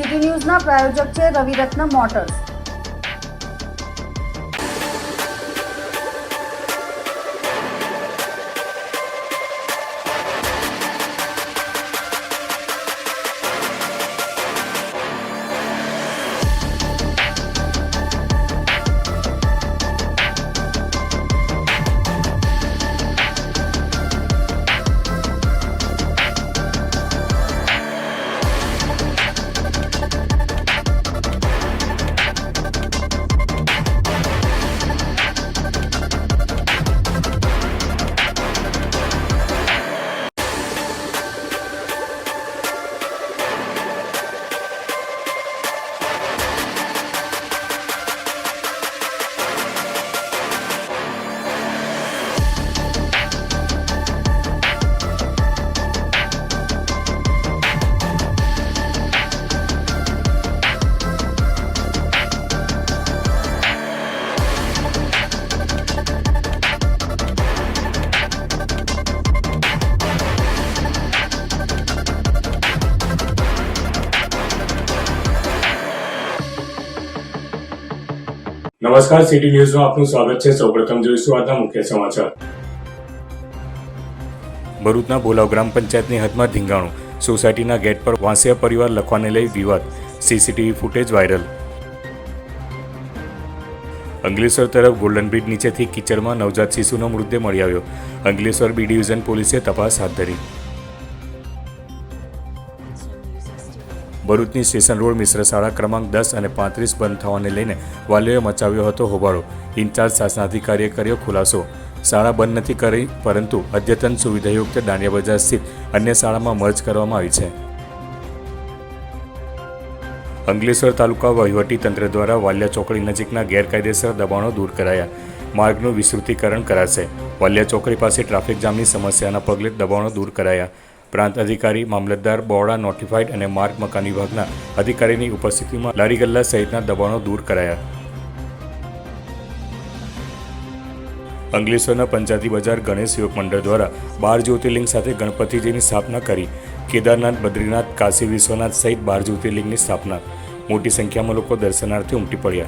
City ન્યૂઝના પ્રાયોજક છે Raviratna motors. નમસ્કાર city ન્યૂઝમાં આપનું સ્વાગત છે. સૌપ્રથમ જોઈશું આજના મુખ્ય સમાચાર. ભરૂચના બોલાવ ગ્રામ પંચાયતની હદમાં ધીંગાણું સોસાયટીના ગેટ પર વાંસિયા પરિવાર લખવાને લઈ વિવાદ. CCTV footage viral. અંગલેશ્વર તરફ ગોલ્ડન બ્રિજ નીચેથી કિચડમાં નવજાત શિશુનો મૃતદેહ મળી આવ્યો. અંગલેશ્વર બી ડિવિઝન પોલીસે તપાસ હાથ ધરી. ભરૂચની સ્ટેશન રોડ મિશ્ર શાળા ક્રમાંક દસ અને પાંત્રીસ બંધ થવાને લઈને વાલીઓએ મચાવ્યો હતો હોબાળો. ઇન્ચાર્જ શાસનાધિકારીએ કર્યો ખુલાસો. શાળા બંધ નથી કરી, પરંતુ અદ્યતન સુવિધાયુક્ત દાંડિયા બજાર સ્થિત અન્ય શાળામાં મર્જ કરવામાં આવી છે. અંગલેશ્વર તાલુકા વહીવટી તંત્ર દ્વારા વાલિયા ચોકડી નજીકના ગેરકાયદેસર દબાણો દૂર કરાયા. માર્ગનું વિસ્તૃતીકરણ કરાશે. વાલિયા ચોકડી પાસે ટ્રાફિક જામની સમસ્યાના પગલે દબાણો દૂર કરાયા. પ્રાંત અધિકારી, મામલતદાર બોર્ડા નોટિફાઈડ અને માર્ગ મકાન વિભાગના અધિકારીની ઉપસ્થિતિમાં લારી ગલ્લા સહિતના દબાણો દૂર કરાયા. અંગલેશ્વરના પંચાયતી બજાર ગણેશ યુવક મંડળ દ્વારા બાર જ્યોતિર્લિંગ સાથે ગણપતિજીની સ્થાપના કરી. કેદારનાથ, બદ્રીનાથ, કાશી વિશ્વનાથ સહિત બાર જ્યોતિર્લિંગની સ્થાપના. મોટી સંખ્યામાં લોકો દર્શનાર્થે ઉમટી પડ્યા.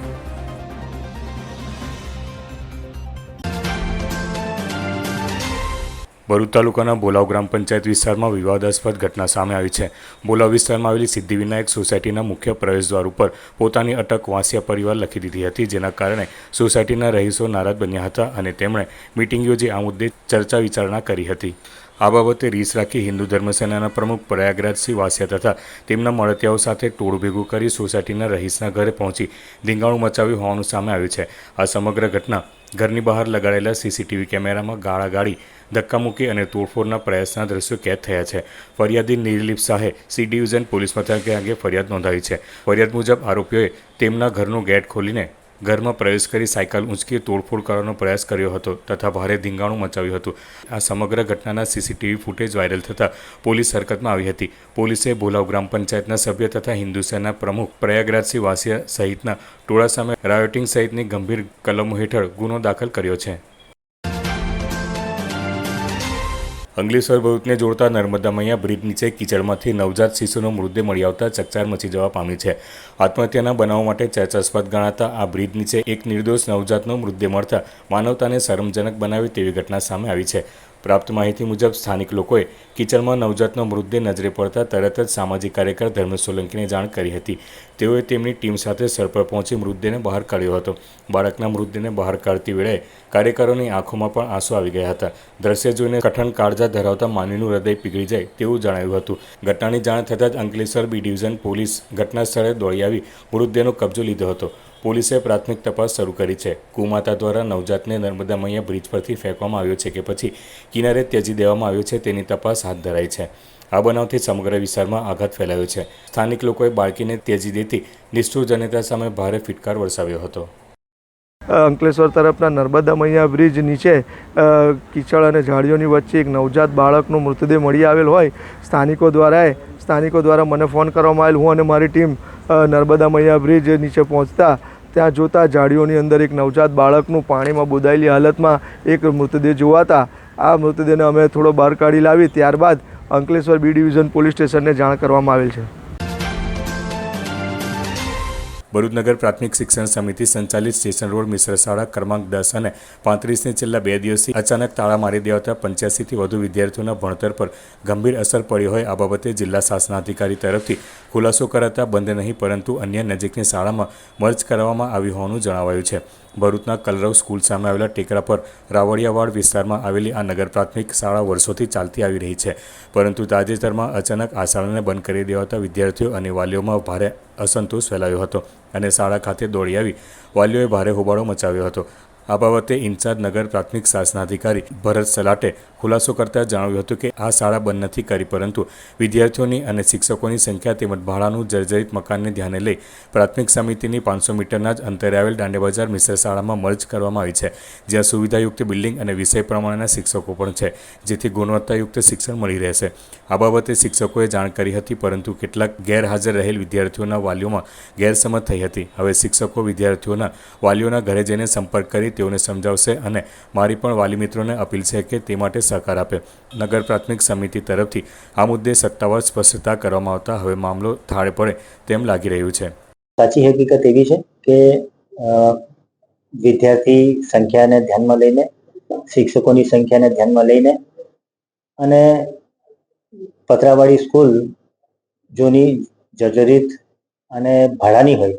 ભરૂચ તાલુકાના બોલાવ ગ્રામ પંચાયત વિસ્તારમાં વિવાદાસ્પદ ઘટના સામે આવી છે. બોલાવ વિસ્તારમાં આવેલી સિદ્ધિવિનાયક સોસાયટીના મુખ્ય પ્રવેશદ્વાર ઉપર પોતાની અટક વાંસિયા પરિવાર લખી દીધી હતી, જેના કારણે સોસાયટીના રહીશો નારાજ બન્યા હતા અને તેમણે મિટિંગ યોજી આ મુદ્દે ચર્ચા વિચારણા કરી હતી. આ બાબતે રીસ રાખી હિન્દુ ધર્મસેનાના પ્રમુખ પ્રયાગરાજસિંહ વાસિયા તથા તેમના મળતિયાઓ સાથે ટોળું ભેગું કરી સોસાયટીના રહીશના ઘરે પહોંચી ધીંગાણું મચાવ્યું હોવાનું સામે આવ્યું છે. આ સમગ્ર ઘટના ઘરની બહાર લગાડેલા સીસીટીવી કેમેરામાં ગાળાગાળી ધક્કામુક્કી અને તોડફોડના પ્રયાસના દ્રશ્યો કેદ થયા છે. ફરિયાદી નિર્લિપ શાહે સી ડિવિઝન પોલીસ મથકે અંગે ફરિયાદ નોંધાવી છે. ફરિયાદ મુજબ આરોપીઓએ તેમના ઘરનું ગેટ ખોલીને ઘરમાં પ્રવેશ કરી સાયકલ ઊંચકી તોડફોડ કરવાનો પ્રયાસ કર્યો હતો તથા ભારે ધીંગાણું મચાવ્યું હતું. આ સમગ્ર ઘટનાના સીસીટીવી ફૂટેજ વાયરલ થતાં પોલીસ હરકતમાં આવી હતી. પોલીસે ભોલાવ ગ્રામ પંચાયતના સભ્ય તથા હિન્દુ સેના પ્રમુખ પ્રયાગરાજસિંહ વાસિયા સહિતના ટોળા સામે રાયોટિંગ સહિતની ગંભીર કલમો હેઠળ ગુનો દાખલ કર્યો છે. અંકલેશ્વર ભરૂચને જોડતા નર્મદા મૈયા બ્રિજ નીચે કિચડમાંથી નવજાત શિશુનો મૃતદેહ મળી આવતા ચકચાર મચી જવા પામી છે. આત્મહત્યાના બનાવો માટે ચર્ચાસ્પદ ગણાતા આ બ્રિજ નીચે એક નિર્દોષ નવજાતનો મૃતદેહ મળતા માનવતાને શરમજનક બનાવે તેવી ઘટના સામે આવી છે. પ્રાપ્ત માહિતી મુજબ સ્થાનિક લોકોએ કિચડમાં નવજાતનો મૃતદેહ નજરે પડતા તરત જ સામાજિક કાર્યકર ધર્મેશ સોલંકીને જાણ કરી હતી. તેઓએ તેમની ટીમ સાથે સ્થળ પર પહોંચી મૃતદેહને બહાર કાઢ્યો હતો. બાળકના મૃતદેહને બહાર કાઢતી વેળાએ કાર્યકરોની આંખોમાં પણ આંસુ આવી ગયા હતા. દ્રશ્ય જોઈને કઠણ કાળજા ધરાવતા માનવીનું હૃદય પીગળી જાય તેવું જણાવ્યું હતું. ઘટનાની જાણ થતાં જ અંકલેશ્વર બી ડિવિઝન પોલીસ ઘટના સ્થળે દોડી આવી મૃતદેહનો કબજો લીધો હતો. પોલીસે પ્રાથમિક તપાસ શરૂ કરી છે. કુમાતા દ્વારા નવજાતને નર્મદા મૈયા બ્રિજ પરથી ફેંકવામાં આવ્યો છે કે પછી કિનારે ત્યજી દેવામાં આવ્યો છે તેની તપાસ હાથ ધરાઈ છે. આ બનાવથી સમગ્ર વિસ્તારમાં આઘાત ફેલાયો છે. સ્થાનિક લોકોએ બાળકીને ત્યજી દેતી નિષ્ઠુર જનતા સામે ભારે ફિટકાર વરસાવ્યો હતો. અંકલેશ્વર તરફના નર્મદા મૈયા બ્રિજ નીચે કીચડ અને ઝાડીઓની વચ્ચે એક નવજાત બાળકનો મૃતદેહ મળી આવેલ હોય. સ્થાનિકો દ્વારા સ્થાનિકો દ્વારા મને ફોન કરવામાં આવેલ. હું અને મારી ટીમ નર્મદા મૈયા બ્રિજ નીચે પહોંચતા ત્યાં જોતા ઝાડીઓની અંદર એક નવજાત બાળકનું પાણીમાં બોદાયેલી હાલતમાં એક મૃતદેહ જોવાતા આ મૃતદેહને અમે થોડો બહાર કાઢી લાવી. ત્યારબાદ અંકલેશ્વર બી ડિવિઝન પોલીસ સ્ટેશનને જાણ કરવામાં આવેલ છે. ભરૂચ પ્રાથમિક શિક્ષણ સમિતિ સંચાલિત સ્ટેશન રોડ મિશ્ર શાળા ક્રમાંક દસ અને પાંત્રીસની છેલ્લા બે દિવસથી અચાનક તાળા મારી દેવાતા પંચ્યાસીથી વધુ વિદ્યાર્થીઓના ભણતર પર ગંભીર અસર પડી હોય આ બાબતે જિલ્લા શાસનાધિકારી તરફથી ખુલાસો કરાતા બંધ નહીં પરંતુ અન્ય નજીકની શાળામાં મર્જ કરવામાં આવ્યું હોવાનું જણાવાયું છે. ભરૂચના કલરવ સ્કૂલ સામે આવેલા ટેકરા પર રાવળિયાવાડ વિસ્તારમાં આવેલી આ નગર પ્રાથમિક શાળા વર્ષોથી ચાલતી આવી રહી છે. પરંતુ તાજેતરમાં અચાનક આ શાળાને બંધ કરી દેવાતા વિદ્યાર્થીઓ અને વાલીઓમાં ભારે અસંતોષ ફેલાયો હતો અને શાળા ખાતે દોડી આવી વાલીઓએ ભારે હોબાળો મચાવ્યો હતો. આ બાબતે ઇન્ચાર્જ નગર પ્રાથમિક શાસનાધિકારી ભરત સલાટે ખુલાસો કરતા જણાવ્યું હતું કે આ શાળા બંધ નથી કરી, પરંતુ વિદ્યાર્થીઓની અને શિક્ષકોની સંખ્યા તેમજ ભાડાનું જર્જરિત મકાનને ધ્યાને લઈ પ્રાથમિક સમિતિની પાંચસો મીટરના જ અંતરે આવેલ દાંડે બજાર મિશ્ર શાળામાં મર્જ કરવામાં આવી છે. જ્યાં સુવિધાયુક્ત બિલ્ડિંગ અને વિષય પ્રમાણેના શિક્ષકો પણ છે, જેથી ગુણવત્તાયુક્ત શિક્ષણ મળી રહેશે. આ બાબતે શિક્ષકોએ જાણ કરી હતી, પરંતુ કેટલાક ગેરહાજર રહેલ વિદ્યાર્થીઓના વાલીઓમાં ગેરસમજ થઈ હતી. હવે શિક્ષકો વિદ્યાર્થીઓના વાલીઓના ઘરે જઈને સંપર્ક કરી તેઓને સમજાવશે અને મારી પણ વાલી મિત્રોને અપીલ છે કે તે માટે સહકાર આપે. નગર પ્રાથમિક સમિતિ તરફથી આ મુદ્દે સત્તાવાર સ્પષ્ટતા કરવામાં આવતા હવે મામલો થાળે પડે તેમ લાગી રહ્યું છે. સાચી હકીકત એવી છે કે વિદ્યાર્થી સંખ્યાને ધ્યાનમાં લઈને, શિક્ષકોની સંખ્યાને ધ્યાનમાં લઈને અને પતરાવાળી સ્કૂલ જૂની જર્જરિત અને ભાડાની હોય,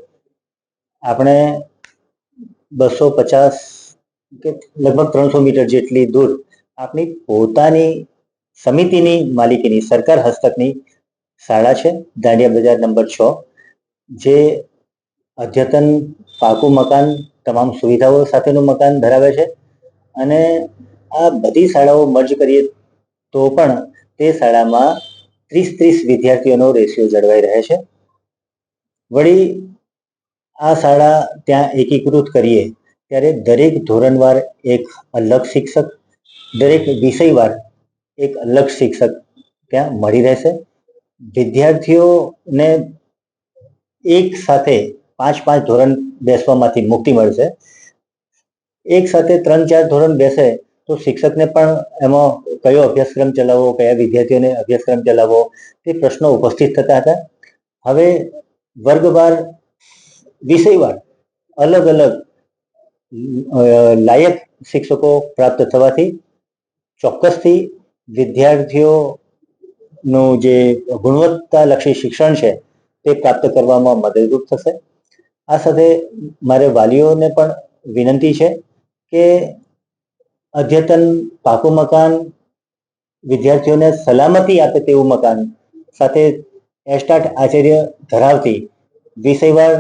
આપણે બસો પચાસ કે લગભગ ત્રણસો મીટર જેટલી દૂર આપણી પોતાની સમિતિની માલિકીની સરકાર હસ્તકની શાળા છે, દાંડિયા બજાર નંબર છ, જે અદ્યતન પાકું મકાન, તમામ સુવિધાઓ સાથેનું મકાન ધરાવે છે અને આ બધી શાળાઓ મર્જ કરીએ તો પણ તે શાળામાં ત્રીસ ત્રીસ વિદ્યાર્થીઓનો રેશિયો જળવાઈ રહે છે. વળી આ શાળા ત્યાં એકીકૃત કરીએ ત્યારે દરેક ધોરણવાર એક અલગ શિક્ષક, દરેક વિષયવાર એક અલગ શિક્ષક ત્યાં મળી રહેશે. વિદ્યાર્થીઓને એક સાથે પાંચ પાંચ ધોરણ બેસવામાંથી મુક્તિ મળશે. એક સાથે ત્રણ ચાર ધોરણ બેસે તો શિક્ષકને પણ એમાં કયો અભ્યાસક્રમ ચલાવવો, કયા વિદ્યાર્થીઓને અભ્યાસક્રમ ચલાવવો તે પ્રશ્નો ઉપસ્થિત થતા હતા. હવે વર્ગવાર વિષયવાર અલગ અલગ લાયક શિક્ષકો પ્રાપ્ત થવાથી ચોક્કસથી વિદ્યાર્થીઓનું જે ગુણવત્તાલક્ષી શિક્ષણ છે તે પ્રાપ્ત કરવામાં મદદરૂપ થશે. આ સાથે મારે વાલીઓને પણ વિનંતી છે કે અદ્યતન પાકું મકાન વિદ્યાર્થીઓને સલામતી આપે તેવું મકાન સાથે એસ્ટાટ આચાર્ય ધરાવતી વિષયવાર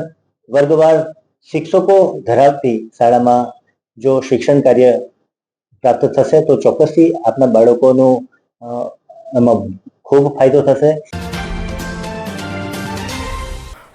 વર્ગવાર શિક્ષકો ધરાવતી શાળામાં જો શિક્ષણ કાર્ય પ્રાપ્ત થશે, તો ચોક્કસથી આપના બાળકોનું એમાં ખૂબ ફાયદો થશે.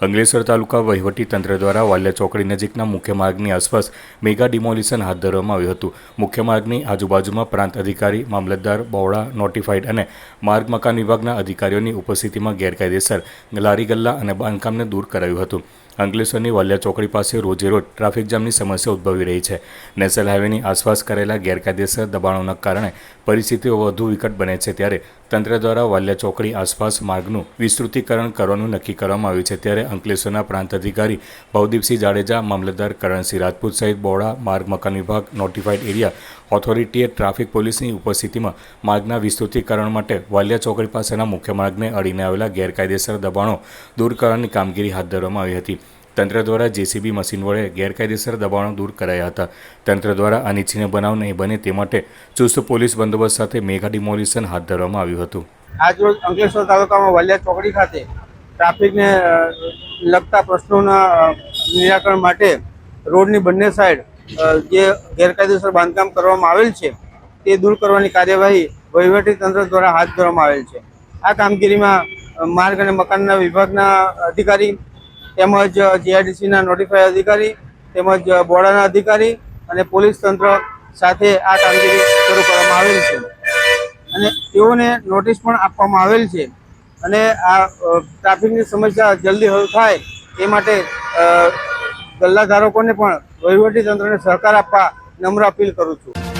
અંકલેશ્વર તાલુકા વહીવટી તંત્ર દ્વારા વાલિયા ચોકડી નજીકના મુખ્ય માર્ગની આસપાસ મેગા ડિમોલિશન હાથ ધરવામાં આવ્યું હતું. મુખ્ય માર્ગની આજુબાજુમાં પ્રાંત અધિકારી, મામલતદાર, બોવડા, નોટિફાઈડ અને માર્ગ મકાન વિભાગના અધિકારીઓની ઉપસ્થિતિમાં ગેરકાયદેસર લારી ગલ્લા અને બાંધકામને દૂર કરાયું હતું. અંકલેશ્વરની વાલિયા ચોકડી પાસે રોજેરોજ ટ્રાફિક જામની સમસ્યા ઉદ્ભવી રહી છે. નેશનલ હાઈવેની આસપાસ કરેલા ગેરકાયદેસર દબાણોના કારણે પરિસ્થિતિઓ વધુ વિકટ બને છે ત્યારે તંત્ર દ્વારા વાલિયા ચોકડી આસપાસ માર્ગનું વિસ્તૃતીકરણ કરવાનું નક્કી કરવામાં આવ્યું છે. ત્યારે અંકલેશ્વરના પ્રાંત અધિકારી ભવદીપસિંહ જાડેજા, મામલતદાર કરણસિંહ રાજપૂત સહિત બોડા, માર્ગ, મકાન વિભાગ નોટિફાઈડ એરિયા ઓથોરિટીએ ટ્રાફિક પોલીસની ઉપસ્થિતિમાં માર્ગના વિસ્તૃતીકરણ માટે વાલિયા ચોકડી પાસેના મુખ્ય માર્ગને અડીને આવેલા ગેરકાયદેસર દબાણો દૂર કરવાની કામગીરી હાથ ધરવામાં આવી હતી. તંત્ર દ્વારા જેસીબી મશીન વડે ગેરકાયદેસર દબાણો દૂર કરાયા હતા. તંત્ર દ્વારા અનિચ્છનીય બનાવ નહીં બને તે માટે ચુસ્ત પોલીસ બંદોબસ્ત સાથે મેગા ડિમોલિશન હાથ ધરવામાં આવ્યું હતું. આજરોજ અંકલેશ્વર તાલુકામાં વલિયા ચોકડી ખાતે ટ્રાફિકને લગતા પ્રશ્નોના નિરાકરણ માટે રોડની બંને સાઈડ જે ગેરકાયદેસર બાંધકામ કરવામાં આવેલ છે, તે દૂર કરવાની કાર્યવાહી વહીવટી તંત્ર દ્વારા હાથ ધરવામાં આવેલ છે. આ કામગીરીમાં માર્ગ અને મકાનના વિભાગના અધિકારી તેમજ જીઆઈડીસીના નોટિફાઈ અધિકારી, તેમજ બોર્ડરના અધિકારી અને પોલીસ તંત્ર સાથે આ કામગીરી શરૂ કરવામાં આવેલ છે. અને તેઓને નોટિસ પણ આપવામાં આવેલ છે. અને આ ટ્રાફિકની સમસ્યા જલ્દી હલ થાય એ માટે ગલ્લાધારકોને પણ વહીવટી તંત્રને સહકાર આપવા નમ્ર અપીલ કરું છું.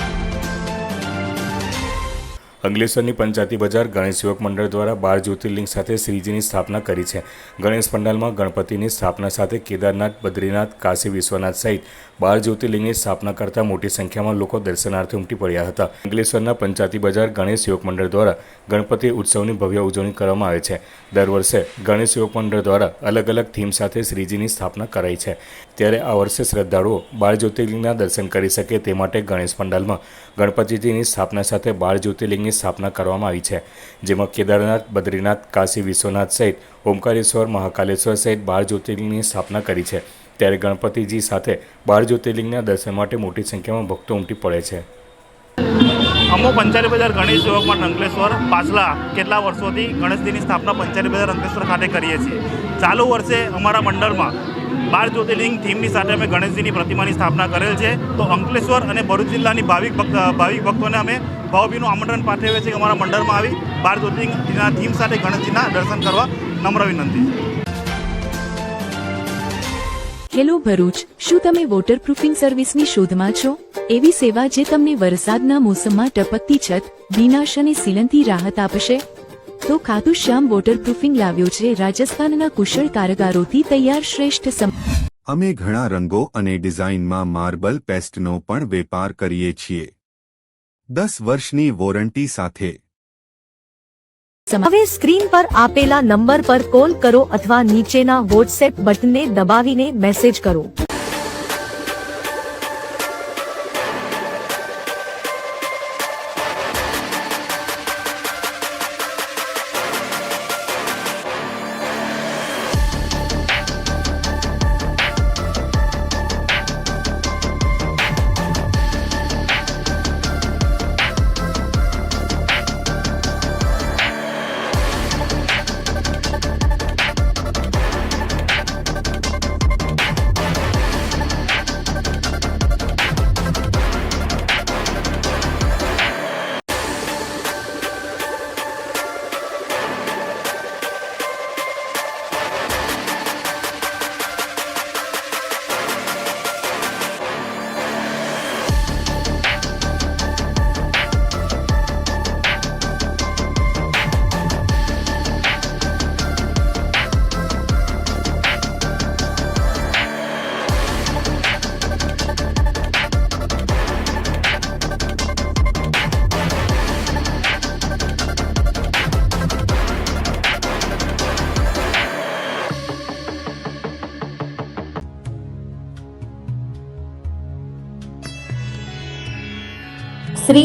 અંકલેશ્વરની પંચાયતી બજાર ગણેશ યુવક મંડળ દ્વારા બાર જ્યોતિર્લિંગ સાથે શ્રીજીની સ્થાપના કરી છે. ગણેશ પંડાલમાં ગણપતિની સ્થાપના સાથે કેદારનાથ, બદ્રીનાથ, કાશી વિશ્વનાથ સહિત બાર જ્યોતિર્લિંગની સ્થાપના કરતા મોટી સંખ્યામાં લોકો દર્શનાર્થે ઉમટી પડ્યા હતા. અંકલેશ્વરના પંચાયતી બજાર ગણેશ યુવક મંડળ દ્વારા ગણપતિ ઉત્સવની ભવ્ય ઉજવણી કરવામાં આવે છે. દર વર્ષે ગણેશ યુવક મંડળ દ્વારા અલગ અલગ થીમ સાથે શ્રીજીની સ્થાપના કરાઈ છે. ત્યારે આ વર્ષે શ્રદ્ધાળુઓ બાર જ્યોતિર્લિંગના દર્શન કરી શકે તે માટે ગણેશ પંડાલમાં ગણપતિજીની સ્થાપના સાથે બાર જ્યોતિર્લિંગની સ્થાપના કરવામાં આવી છે. જેમાં કેદારનાથ, બદ્રીનાથ, કાશી વિશ્વનાથ સહિત ઓમકારેશ્વર, મહાકાલેશ્વર સહિત બાર જ્યોતિર્લિંગની સ્થાપના કરી છે. ત્યારે ગણપતિજી સાથે બાર જ્યોતિર્લિંગના દર્શન માટે મોટી સંખ્યામાં ભક્તો ઉમટી પડે છે. અમો પંચારી બજાર ગણેશ યુવકમાં અંકલેશ્વર પાછલા કેટલા વર્ષોથી ગણેશજીની સ્થાપના પંચારી બજાર અંકલેશ્વર ખાતે કરીએ છીએ. ચાલુ વર્ષે અમારા મંડળમાં બાર જ્યોતિર્લિંગ થીમની સાથે અમે ગણેશજીની પ્રતિમાની સ્થાપના કરેલ છે. તો અંકલેશ્વર અને ભરૂચ જિલ્લાની ભાવિક ભક્ત, ભાવિક ભક્તોને અમે ભાવભીનું આમંત્રણ પાઠવીએ છીએ કે અમારા મંડળમાં આવી બાર જ્યોતિર્લિંગના થીમ સાથે ગણેશજીના દર્શન કરવા નમ્ર વિનંતી. હેલો ભરૂચ, શું તમે વોટરપ્રૂફિંગ સર્વિસની શોધમાં છો? એવી સેવા જે તમને વરસાદના મોસમમાં ટપકતી છત, વિનાશ અને સીલનથી રાહત આપશે? તો ખાતુ શ્યામ વોટરપ્રૂફિંગ લાવ્યો છે રાજસ્થાનના કુશળ કારગારોથી તૈયાર શ્રેષ્ઠ અમે ઘણા રંગો અને ડિઝાઇનમાં માર્બલ પેસ્ટનો પણ વેપાર કરીએ છીએ. દસ વર્ષની વોરંટી સાથે હવે સ્ક્રીન પર આપેલા નંબર પર કોલ કરો અથવા નીચેના વોટ્સએપ બટનને દબાવીને મેસેજ કરો.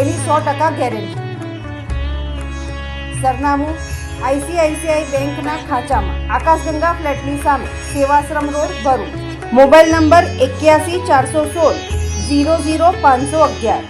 એની સો ટકા ગેરંટી સરનામું આઈસીઆઈસીઆઈ બેંકના ખાંચામાં. આકાશગંગા ફ્લેટની સામે Sevashram road Bharuch. Mobile number એક્યાસી ચારસો સોળ ઝીરો ઝીરો પાંચસો અગિયાર.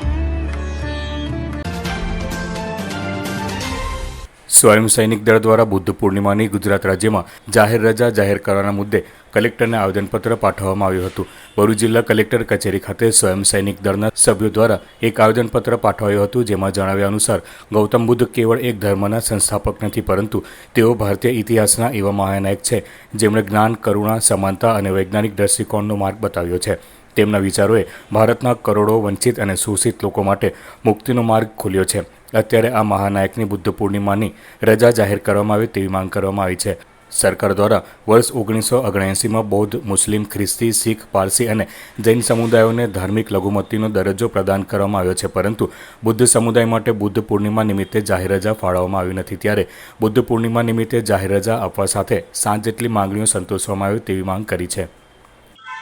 સ્વયં સૈનિક દળ દ્વારા બુદ્ધ પૂર્ણિમાની ગુજરાત રાજ્યમાં જાહેર રજા જાહેર કરવાના મુદ્દે કલેક્ટરને આવેદનપત્ર પાઠવવામાં આવ્યું હતું. ભરૂચ જિલ્લા કલેક્ટર કચેરી ખાતે સ્વયં સૈનિક દળના સભ્યો દ્વારા એક આવેદનપત્ર પાઠવાયું હતું, જેમાં જણાવ્યા અનુસાર, ગૌતમ બુદ્ધ કેવળ એક ધર્મના સંસ્થાપક નથી, પરંતુ તેઓ ભારતીય ઇતિહાસના એવા મહાનાયક છે, જેમણે જ્ઞાન, કરુણા, સમાનતા અને વૈજ્ઞાનિક દ્રષ્ટિકોણનો માર્ગ બતાવ્યો છે. તેમના વિચારોએ ભારતના કરોડો વંચિત અને શોષિત લોકો માટે મુક્તિનો માર્ગ ખોલ્યો છે. અત્યારે આ મહાનાયકની બુદ્ધ પૂર્ણિમાની રજા જાહેર કરવામાં આવે તેવી માંગ કરવામાં આવી છે. સરકાર દ્વારા વર્ષ ઓગણીસો ઓગણએંસીમાં બૌદ્ધ, મુસ્લિમ, ખ્રિસ્તી, શીખ, પારસી અને જૈન સમુદાયોને ધાર્મિક લઘુમતીનો દરજ્જો પ્રદાન કરવામાં આવ્યો છે. પરંતુ બુદ્ધ સમુદાય માટે બુદ્ધ પૂર્ણિમા નિમિત્તે જાહેર રજા ફાળવવામાં આવી નથી. ત્યારે બુદ્ધ પૂર્ણિમા નિમિત્તે જાહેર રજા આપવા સાથે સાત જેટલી માંગણીઓ સંતોષવામાં આવી તેવી માંગ કરી છે.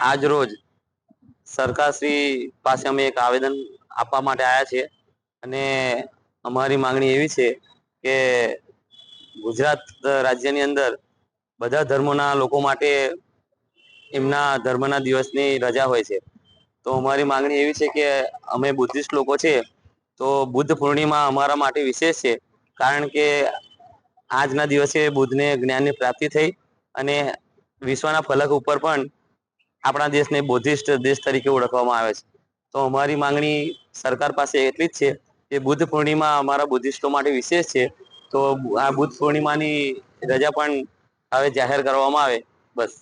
આજ રોજ સરકારશ્રી પાસે અમે એક આવેદન આપવા માટે આવ્યા છીએ. અને અમારી માંગણી એવી છે કે ગુજરાત રાજ્યની અંદર બધા ધર્મોના લોકો માટે એમના ધર્મના દિવસની રજા હોય છે. તો અમારી માંગણી એવી છે કે અમે બુદ્ધિસ્ટ લોકો છે, તો બુદ્ધ પૂર્ણિમા અમારા માટે વિશેષ છે, કારણ કે આજના દિવસે બુદ્ધને જ્ઞાનની પ્રાપ્તિ થઈ અને વિશ્વના ફલક ઉપર પણ આપણા દેશને બૌદ્ધિસ્ટ દેશ તરીકે ઓળખવામાં આવે છે. તો અમારી માંગણી સરકાર પાસે એટલી જ છે કે બુદ્ધ પૂર્ણિમા અમારા બુદ્ધિસ્ટો માટે વિશેષ છે. તો આ બુદ્ધ પૂર્ણિમાની રજા પણ હવે જાહેર કરવામાં આવે, બસ.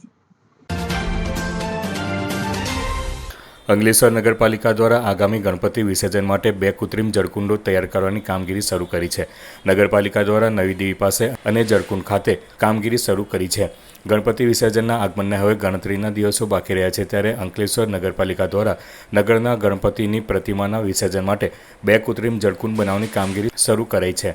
અંગલેશ્વર નગરપાલિકા દ્વારા આગામી ગણપતિ વિસર્જન માટે બે કૃત્રિમ જળકુંડો તૈયાર કરવાની કામગીરી શરૂ કરી છે. નગરપાલિકા દ્વારા નવી દેવી પાસે અને જળકુંડ ખાતે કામગીરી શરૂ કરી છે. ગણપતિ વિસર્જનના આગમનને હવે ગણતરીના દિવસો બાકી રહ્યા છે ત્યારે અંકલેશ્વર નગરપાલિકા દ્વારા નગરના ગણપતિની પ્રતિમાના વિસર્જન માટે બે કૃત્રિમ જળકુંડ બનાવવાની કામગીરી શરૂ કરાઈ છે.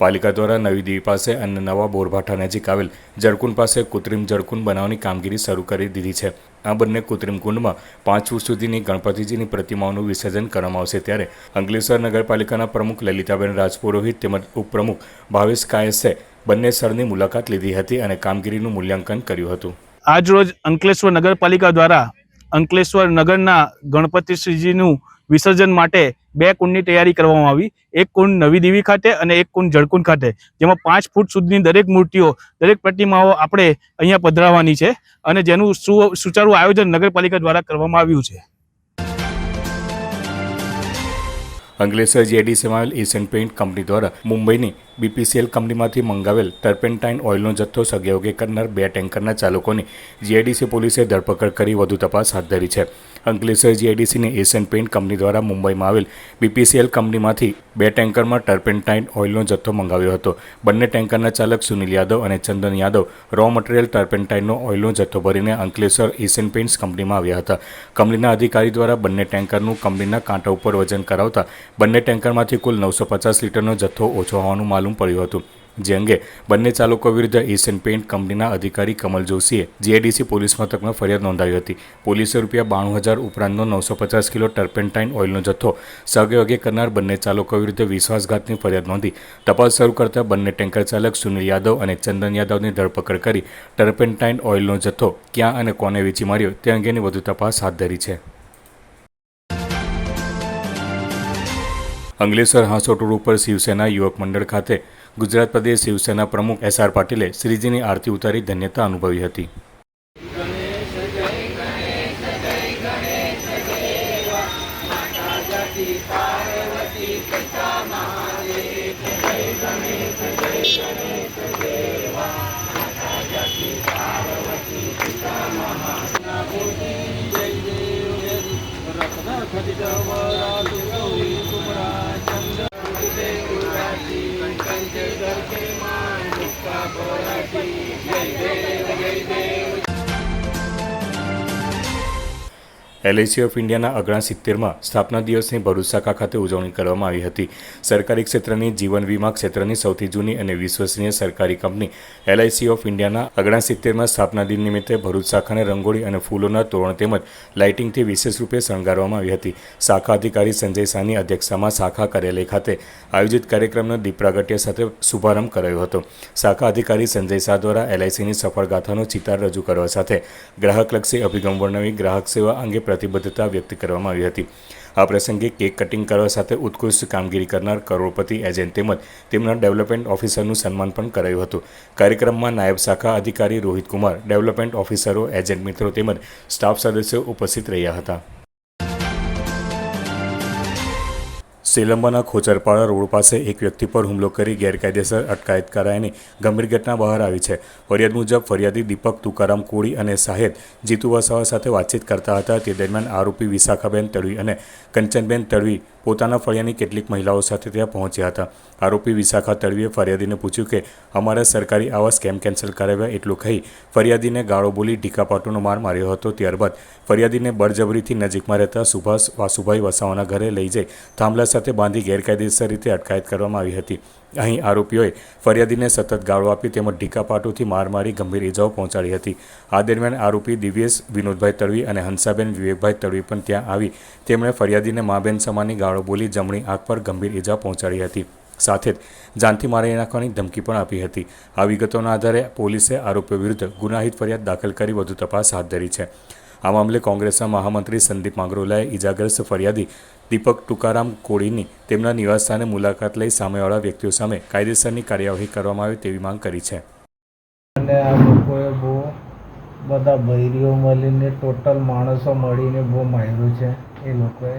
પાલિકા દ્વારા નવી દીવી પાસે અને નવા બોરભાઠા નજીક આવેલ જળકુંડ પાસે કૃત્રિમ જળકુંડ બનાવવાની કામગીરી શરૂ કરી દીધી છે. આ બંને કૃત્રિમ કુંડમાં પાંચ ફૂટ સુધીની ગણપતિજીની પ્રતિમાઓનું વિસર્જન કરવામાં આવશે ત્યારે અંકલેશ્વર નગરપાલિકાના પ્રમુખ લલિતાબેન રાજપુરોહિત તેમજ ઉપપ્રમુખ ભાવેશ કાયસે બંને સ્થળની મુલાકાત લીધી હતી અને કામગીરીનું મૂલ્યાંકન કર્યું હતું. આજરોજ અંકલેશ્વર નગરપાલિકા દ્વારા અંકલેશ્વર નગરના ગણપતિશ્રીજીનું વિસર્જન માટે બે કુંડની તૈયારી કરવામાં આવી. એક કુંડ નવી દેવી ખાતે અને એક કુંડ જળકુંડ ખાતે, જેમાં પાંચ ફૂટ સુધીની દરેક મૂર્તિઓ, દરેક પ્રતિમાઓ આપણે અહીંયા પધરાવવાની છે અને જેનું સુચારું આયોજન નગરપાલિકા દ્વારા કરવામાં આવ્યું છે. અંકલેશ્વર જેડી આવેલ એશિયન પેઇન્ટ કંપની દ્વારા મુંબઈની બીપીસીએલ કંપનીમાંથી મંગાવેલ ટર્પેન્ટાઇન ઓઇલનો જથ્થો સગયોગે કરનાર બે ટેન્કરના ચાલકોની જીઆઈડીસી પોલીસે ધરપકડ કરી, વધુ તપાસ હાથ ધરી છે. અંકલેશ્વર જીઆઈડીસીની એશિયન પેઇન્ટ કંપની દ્વારા મુંબઈમાં આવેલ બીપીસીએલ કંપનીમાંથી બે ટેન્કરમાં ટર્પેન્ટાઇન ઓઇલનો જથ્થો મંગાવ્યો હતો. બંને ટેન્કરના ચાલક સુનિલ યાદવ અને ચંદન યાદવ રો મટીરિયલ ટર્પેન્ટાઇનનો ઓઇલનો જથ્થો ભરીને અંકલેશ્વર એશિયન પેઇન્ટ્સ કંપનીમાં આવ્યા હતા. કંપનીના અધિકારી દ્વારા બંને ટેન્કરનું કંપનીના કાંટા ઉપર વજન કરાવતા બંને ટેન્કરમાંથી કુલ નવસો પચાસ લીટરનો જથ્થો ઓછો હોવાનું માલુમ પડ્યું હતું. જે અંગે બંને ચાલકો વિરુદ્ધ એશિયન પેઇન્ટ કંપનીના અધિકારી કમલ જોશીએ જીઆઈડીસી પોલીસ મથકમાં ફરિયાદ નોંધાવી હતી. પોલીસે રૂપિયા બાણું હજાર ઉપરાંતનો નવસો પચાસ કિલો ટર્પેન્ટાઇન ઓઇલનો જથ્થો સગયોગે કરનાર બંને ચાલકો વિરુદ્ધ વિશ્વાસઘાતની ફરિયાદ નોંધી. તપાસ શરૂ કરતા બંને ટેન્કર ચાલક સુનિલ યાદવ અને ચંદન યાદવની ધરપકડ કરી ટર્પેન્ટાઇન ઓઇલનો જથ્થો ક્યાં અને કોને વેચી માર્યો તે અંગેની વધુ તપાસ હાથ ધરી છે. અંગલેશ્વર હાંસોટ રોડ ઉપર શિવસેના યુવક મંડળ ખાતે ગુજરાત પ્રદેશ શિવસેના પ્રમુખ એસ આર પાટીલે શ્રીજીની આરતી ઉતારી ધન્યતા અનુભવી હતી. એલઆઈસી ઓફ ઇન્ડિયાના અગણા સિત્તેરમાં સ્થાપના દિવસની ભરૂચ શાખા ખાતે ઉજવણી કરવામાં આવી હતી. સરકારી ક્ષેત્રની જીવન વીમા ક્ષેત્રની સૌથી જૂની અને વિશ્વસનીય સરકારી કંપની એલઆઈસી ઓફ ઇન્ડિયાના અગણા સિત્તેરમાં સ્થાપના દિન નિમિત્તે ભરૂચ શાખાને રંગોળી અને ફૂલોના તોરણ તેમજ લાઇટિંગથી વિશેષ રૂપે શણગારવામાં આવી હતી. શાખા અધિકારી સંજય શાહની અધ્યક્ષતામાં શાખા કાર્યાલય ખાતે આયોજિત કાર્યક્રમનો દીપ પ્રાગટ્ય સાથે શુભારંભ કરાયો હતો. શાખા અધિકારી સંજય શાહ દ્વારા એલઆઈસીની સફળ ગાથાનો ચિતાર રજૂ કરવા સાથે ગ્રાહકલક્ષી અભિગમ વર્ણવી ગ્રાહક સેવા અંગે પ્રતિબદ્ધતા વ્યક્ત કરવામાં આવી હતી. આ પ્રસંગે કેક કટિંગ કરવા સાથે ઉત્કૃષ્ટ કામગીરી કરનાર કરોડપતિ એજન્ટ તેમજ તેમના ડેવલપમેન્ટ ઓફિસરનું સન્માન પણ કરાયું હતું. કાર્યક્રમમાં નાયબ શાખા અધિકારી રોહિત કુમાર, ડેવલપમેન્ટ ઓફિસરો, એજન્ટ મિત્રો તેમજ સ્ટાફ સદસ્યો ઉપસ્થિત રહ્યા હતા. સેલંબાના ખોચરપાડા રોડ પાસે એક વ્યક્તિ પર હુમલો કરી ગેરકાયદેસર અટકાયત કરાયાની ગંભીર ઘટના બહાર આવી છે. ફરિયાદ મુજબ ફરિયાદી દીપક તુકારામ કોળી અને સાહેદ જીતુ વસાવા સાથે વાતચીત કરતા હતા. તે દરમિયાન આરોપી વિશાખાબેન તડવી અને કંચનબેન તડવી પોતાના ફળિયાની કેટલીક મહિલાઓ સાથે ત્યાં પહોંચ્યા હતા. આરોપી વિશાખા તળવીએ ફરિયાદીને પૂછ્યું કે, અમારા સરકારી આવાસ કેમ કેન્સલ કરાવ્યા એટલું કહી ફરિયાદીને ગાળો બોલી ઢીકાપાટુનો માર માર્યો હતો ત્યારબાદ ફરિયાદીને બળજબરીથી નજીકમાં રહેતા સુભાષ વાસુભાઈ વસાવાના ઘરે લઈ જઈ થાંભલા સાથે બાંધી ગેરકાયદેસર રીતે અટકાયત કરવામાં આવી હતી. અહીં આરોપીઓએ ફરિયાદીને સતત ગાળો આપી તેમજ ઢીકાપાટુથી માર મારી ગંભીર ઇજાઓ પહોંચાડી હતી. આ દરમિયાન આરોપી દિવ્યેશ, વિનોદભાઈ તડવી અને હંસાબેન વિવેકભાઈ તડવી પણ ત્યાં આવી. તેમણે ફરિયાદીને માબેન સમાની ગાળો બોલી જમણી આંખ પર ગંભીર ઇજા પહોંચાડી હતી. સાથે જ જાનથી મારી નાખવાની ધમકી પણ આપી હતી. આ વિગતોના આધારે પોલીસે આરોપીઓ વિરુદ્ધ ગુનાહિત ફરિયાદ દાખલ કરી વધુ તપાસ હાથ ધરી છે. આ મામલે કોંગ્રેસના મહામંત્રી સંદીપ માંગરોલાએ ઇજાગ્રસ્ત ફરિયાદી દીપક ટુકારામ કોળીની તેમના નિવાસસ્થાને મુલાકાત લઈ સામેવાળા વ્યક્તિઓ સામે કાયદેસરની કાર્યવાહી કરવામાં આવે તેવી માંગ કરી છે. અને આ લોકોએ બહુ બધા બૈરીઓ મળીને ટોટલ માણસો મળીને બહુ માર્યું છે એ લોકોએ.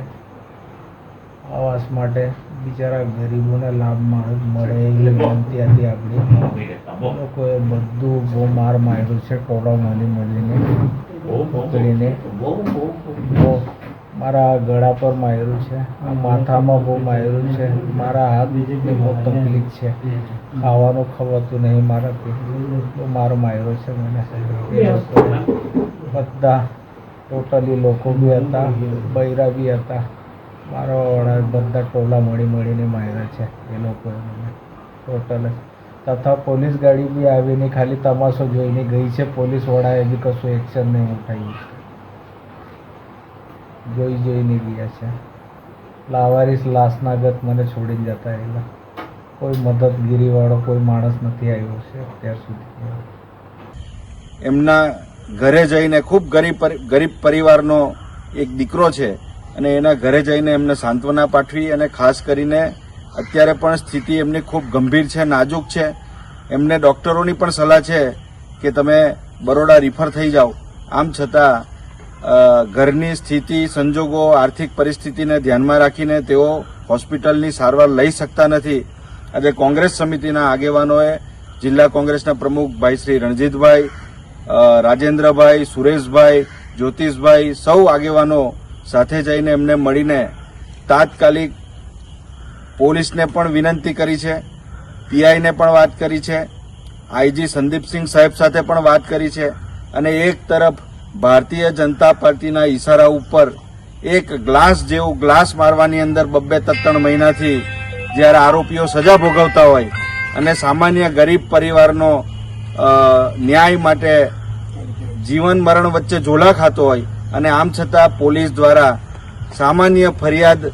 આવાસ માટે બિચારા ગરીબોને લાભ મળ- મળે એટલે ગમતી હતી આપણી લોકોએ બધું બહુ માર માર્યું છે ટોળો મળી મળીને પકડીને બહુ મારા ગળા પર માર્યું છે, માથામાં બહુ માર્યું છે, મારા હાથની બહુ તકલીફ છે. ખાવાનું ખવાતું નહીં મારો માર માર્યો છે મને. બધા ટોટલી લોકો બી હતા, બૈરા બી હતા. મારા વાળા બધા ટોલા મળી મળીને માર્યા છે એ લોકોએ મને. ટોટલ તથા પોલીસ ગાડી બી આવીને ખાલી તમાશો જોઈને ગઈ છે. પોલીસ વડાએ બી કશું એક્શન નહીં ઉઠાવ્યું. જોઈ જોઈને ગયા છે. લાવારીસ લાશના ગત મને છોડીને જતા રહેલા. કોઈ મદદગીરીવાળો કોઈ માણસ નથી આવ્યો છે અત્યાર સુધી. એમના ઘરે જઈને ખૂબ ગરીબ ગરીબ પરિવારનો એક દીકરો છે અને એના ઘરે જઈને એમને સાંત્વના પાઠવી અને ખાસ કરીને અત્યારે પણ સ્થિતિ એમની ખૂબ ગંભીર છે, નાજુક છે. એમને ડૉક્ટરોની પણ સલાહ છે કે તમે બરોડા રિફર થઈ જાઓ. આમ છતાં ઘરની સ્થિતિ, સંજોગો, આર્થિક પરિસ્થિતિને ધ્યાનમાં રાખીને તેઓ હોસ્પિટલની સારવાર લઈ શકતા નથી. આજે કોંગ્રેસ સમિતિના આગેવાનોએ જિલ્લા કોંગ્રેસના પ્રમુખ ભાઈ શ્રી રણજીતભાઈ રાજેન્દ્રભાઈ, સુરેશભાઈ, જ્યોતિષભાઈ સૌ આગેવાનો સાથે જઈને એમને મળીને તાત્કાલિક પોલીસને પણ વિનંતી કરી છે, પીઆઈને પણ વાત કરી છે, આઈજી સંદીપસિંહ સાહેબ સાથે પણ વાત કરી છે અને એક તરફ ભારતીય જનતા પાર્ટીના ઈશારા ઉપર એક ગ્લાસ જેવું ગ્લાસ મારવાની અંદર બબ્બે ત્રણ મહિનાથી જ્યારે આરોપીઓ સજા ભોગવતા હોય અને સામાન્ય ગરીબ પરિવારનો ન્યાય માટે જીવન મરણ વચ્ચે ઝોલા ખાતો હોય અને આમ છતાં પોલીસ દ્વારા સામાન્ય ફરિયાદ,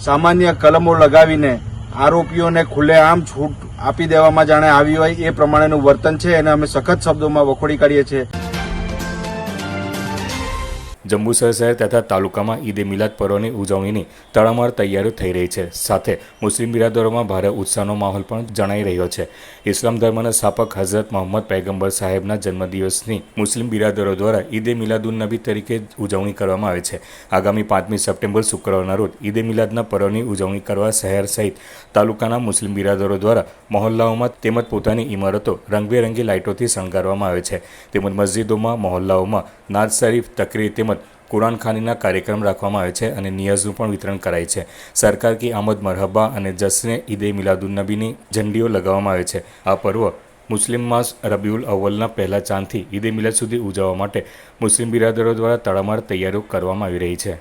સામાન્ય કલમો લગાવીને આરોપીઓને ખુલ્લેઆમ છૂટ આપી દેવામાં જાણે આવી હોય એ પ્રમાણેનું વર્તન છે અને અમે સખત શબ્દોમાં વખોડી કાઢીએ છીએ. જંબુસર શહેર તથા તાલુકામાં ઈદે મિલાદ પર્વની ઉજવણીની તડામાર તૈયારીઓ થઈ રહી છે. સાથે મુસ્લિમ બિરાદરોમાં ભારે ઉત્સાહનો માહોલ પણ જણાઈ રહ્યો છે. ઇસ્લામ ધર્મના સ્થાપક હઝરત મોહમ્મદ પૈગંબર સાહેબના જન્મદિવસની મુસ્લિમ બિરાદરો દ્વારા ઈદે મિલાદુન નબી તરીકે ઉજવણી કરવામાં આવે છે. આગામી પાંચમી સપ્ટેમ્બર શુક્રવારના રોજ ઈદે મિલાદના પર્વની ઉજવણી કરવા શહેર સહિત તાલુકાના મુસ્લિમ બિરાદરો દ્વારા મહોલ્લાઓમાં તેમજ પોતાની ઇમારતો રંગબેરંગી લાઇટોથી શણગારવામાં આવે છે. તેમજ મસ્જિદોમાં, મહોલ્લાઓમાં નાદ શરીફ, તકરીર તેમજ કુરાન ખાનીના કાર્યક્રમ રાખવામાં આવે છે અને નિયાઝનું પણ વિતરણ કરાય છે. સરકાર કી આમદ મરહબા અને જશ્ને ઈદે મિલાદુન્નબીની ઝંડીઓ લગાવવામાં આવે છે. આ પર્વ મુસ્લિમ માસ રબીઉલ અવ્વલના પહેલા ચાંદથી ઈદે મિલાદ સુધી ઉજવવા માટે મુસ્લિમ બિરાદરો દ્વારા તડામાર તૈયારીઓ કરવામાં આવી રહી છે.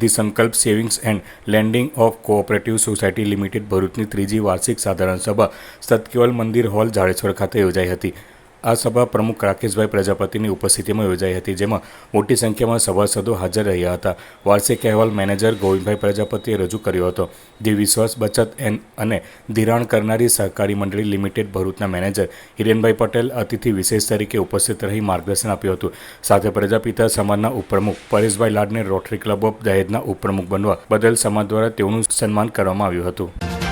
The Sankalp savings and lending of cooperative society limited ભરૂચની ત્રીજી વાર્ષિક સાધારણ સભા સતકેવલ મંદિર હોલ જાડેશ્વર ખાતે યોજાઈ હતી. આ સભા પ્રમુખ રાકેશભાઈ પ્રજાપતિની ઉપસ્થિતિમાં યોજાઈ હતી, જેમાં મોટી સંખ્યામાં સભાસદો હાજર રહ્યા હતા. વાર્ષિક અહેવાલ મેનેજર ગોવિંદભાઈ પ્રજાપતિએ રજૂ કર્યો હતો. જે વિશ્વાસ, બચત એન, અને ધિરાણ કરનારી સહકારી મંડળી લિમિટેડ ભરૂચના મેનેજર હિરેનભાઈ પટેલ અતિથિ વિશેષ તરીકે ઉપસ્થિત રહી માર્ગદર્શન આપ્યું હતું. સાથે પ્રજાપિતા સમાજના ઉપપ્રમુખ પરેશભાઈ લાડને રોટરી ક્લબ ઓફ દહેજના ઉપપ્રમુખ બનવા બદલ સમાજ દ્વારા તેઓનું સન્માન કરવામાં આવ્યું હતું.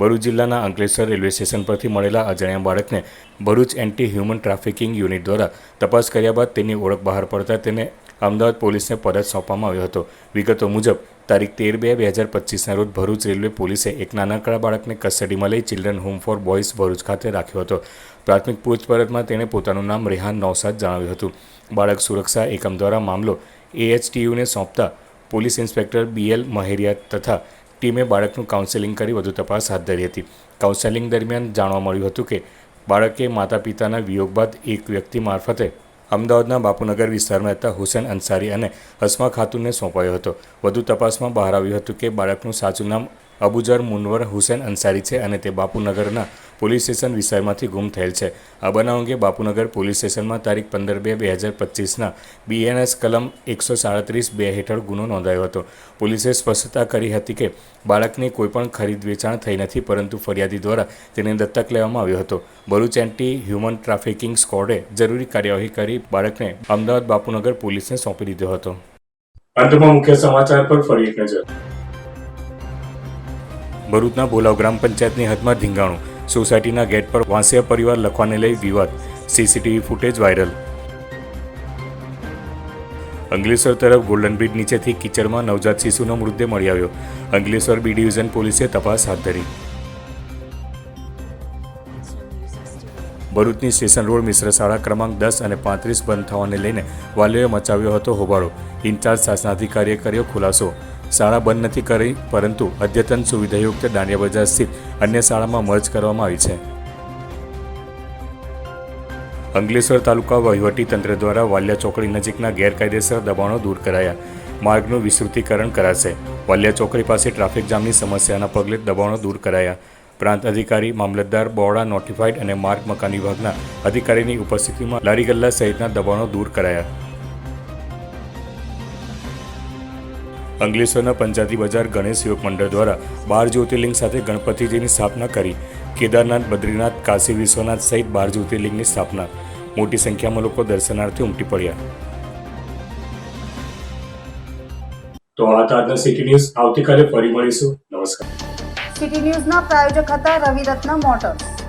ભરૂચ જિલ્લાના અંકલેશ્વર રેલવે સ્ટેશન પરથી મળેલા અજાણ્યા બાળકને Bharuch anti human trafficking unit દ્વારા તપાસ કર્યા બાદ તેની ઓળખ બહાર પડતા તેને અમદાવાદ પોલીસને પરત સોંપવામાં આવ્યો હતો. વિગતો મુજબ, તારીખ તેર બે બે હજાર પચીસના રોજ ભરૂચ રેલવે પોલીસે એક નાનકડા બાળકને કસ્ટડીમાં લઈ children home for boys Bharuch ખાતે રાખ્યો હતો. પ્રાથમિક પૂછપરછમાં તેણે પોતાનું નામ રેહાન નૌસાદ જણાવ્યું હતું. બાળક સુરક્ષા એકમ દ્વારા મામલો એએચટીયુને સોંપતા પોલીસ ઇન્સ્પેક્ટર બીએલ મહેરિયા તથા ટીમે બાળકનું કાઉન્સેલિંગ કરી વધુ તપાસ હાથ ધરી હતી. કાઉન્સેલિંગ દરમિયાન જાણવા મળ્યું હતું કે, બાળકે માતા પિતાના વિયોગ બાદ એક વ્યક્તિ મારફતે અમદાવાદના બાપુનગર વિસ્તારમાં રહેતા હુસેન અંસારી અને હસમા ખાતુનને સોંપાયો હતો. વધુ તપાસમાં બહાર આવ્યું હતું કે, બાળકનું સાચું નામ અબુજર મુનવર હુસેન અંસારી છે અને તે બાપુનગરના પોલીસ સ્ટેશન વિસ્તારમાંથી ગુમ થયેલ છે. આ બનાવ અંગે બાપુનગર પોલીસ સ્ટેશનમાં તારીખ પંદર બે બે હજાર પચીસના બીએનએસ કલમ એકસો સાડત્રીસ બે હેઠળ ગુનો નોંધાયો હતો. પોલીસે સ્પષ્ટતા કરી હતી કે બાળકની કોઈપણ ખરીદ વેચાણ થઈ નથી, પરંતુ ફરિયાદી દ્વારા તેને દત્તક લેવામાં આવ્યો હતો. ભરૂચ એન્ટી હ્યુમન ટ્રાફિકિંગ સ્કોડે જરૂરી કાર્યવાહી કરી બાળકને અમદાવાદ બાપુનગર પોલીસને સોંપી દીધો હતો. અંતમાં મુખ્ય સમાચાર પર ફરી એક નજર. ભરૂચના બોલાવ ગ્રામ પંચાયતની હદમાં ધીંગાણું. સોસાયટીના ગેટ પર વાંસિયા પરિવાર લખવાને લઈ વિવાદ. CCTV footage viral. અંગલેશ્વર તરફ ગોલ્ડન બ્રિજ નીચેથી કિચડમાં નવજાત શિશુનો મૃતદેહ મળી આવ્યો. અંગલેશ્વર બી ડિવિઝન પોલીસે તપાસ હાથ ધરી. ભરૂચની સ્ટેશન રોડ મિશ્ર શાળા ક્રમાંક દસ અને પાંત્રીસ બંધ થવાને લઈને વાલીઓએ મચાવ્યો હતો હોબાળો. ઇન્ચાર્જ શાસનાધિકારીએ કર્યો ખુલાસો. શાળા બંધ નથી કરી, પરંતુ અદ્યતન સુવિધાયુક્ત દાંડિયા બજાર સ્થિત અન્ય શાળામાં મર્જ કરવામાં આવી છે. અંગલેશ્વર તાલુકા વહીવટી તંત્ર દ્વારા વાલિયા ચોકડી નજીકના ગેરકાયદેસર દબાણો દૂર કરાયા. માર્ગનું વિસ્તૃતીકરણ કરાશે. વાલિયા ચોકડી પાસે ટ્રાફિક જામની સમસ્યાના પગલે દબાણો દૂર કરાયા. પ્રાંત અધિકારી, મામલતદાર, બોડા નોટિફાઈડ અને માર્ગ મકાન વિભાગના અધિકારીની ઉપસ્થિતિમાં લારી ગલ્લા સહિતના દબાણો દૂર કરાયા. અંકલેશ્વરના પંચાયતી બજાર ગણેશ યુવક મંડળ દ્વારા બાર જ્યોતિર્લિંગ સાથે ગણપતિજીની સ્થાપના કરી. કેદારનાથ બદ્રીનાથ કાશી વિશ્વનાથ સહિત બાર જ્યોતિર્લિંગની સ્થાપના. મોટી સંખ્યામાં લોકો દર્શનાર્થે ઉમટી પડ્યા. તો આ તાજના સિટી ન્યૂઝ આવતીકાલે ફરી મળીશું. નમસ્કાર. સિટી ન્યૂઝના પ્રાયોજક હતા રવિરત્ન મોટર્સ.